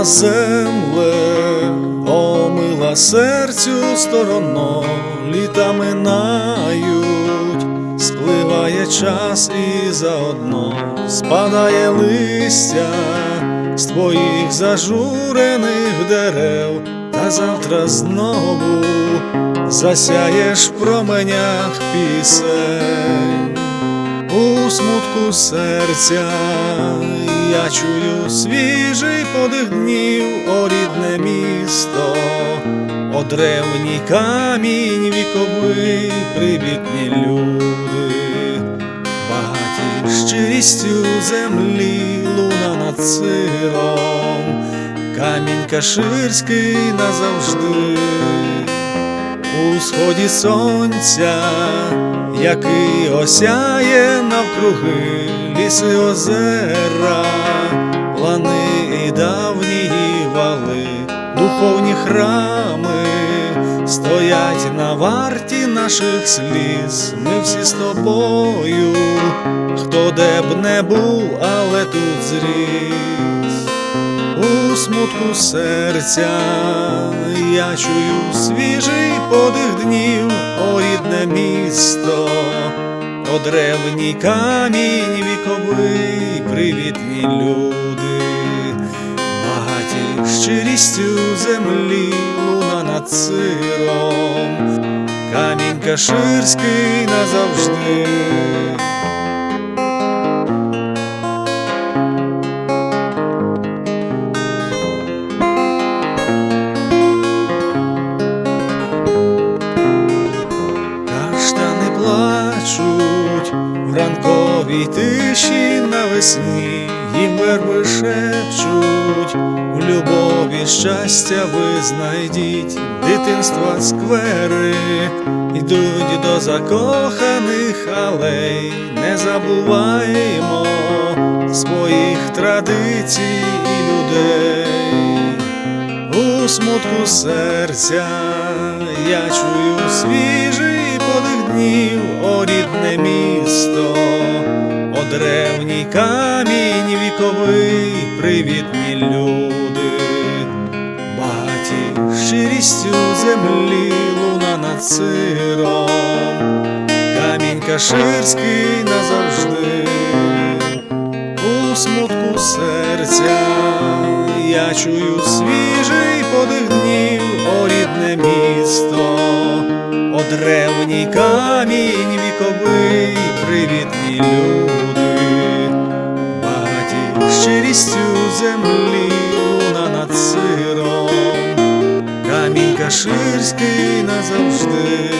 Рідна земле, омила серцю стороно, літа минають, спливає час і заодно спадає листя з твоїх зажурених дерев, та завтра знову засяєш в променях пісень. У смутку серця я чую свіжий подих днів, о рідне місто, о древній камінь віковий, привітні люди, багаті щирістю землі, луна над сиром, камінь каширський назавжди. У сході сонця, який осяє навкруги ліси озера, лани і давні вали, духовні храми стоять на варті наших сліз. Ми всі з тобою, хто де б не був, але тут зріс. У смутку серця я чую свіжий подих днів, о рідне місто, о древній камінь віковий, привітні люди, багаті щирістю землі, луна над сиром, камінь каширський назавжди. В ранковій тиші навесні, їм верби шепчуть, в любові щастя ви знайдіть, дитинства сквери, йдуть до закоханих алей, не забуваємо своїх традицій і людей. У смутку серця я чую свіжий подих о рідне місто, о древній камінь віковий, привітні люди, багаті щирістю землі, луна над сиром, камінь каширський назавжди. У смутку серця я чую свіжий люди, багаті щирістю землі, луна над сиром, камінь каширський назавжди.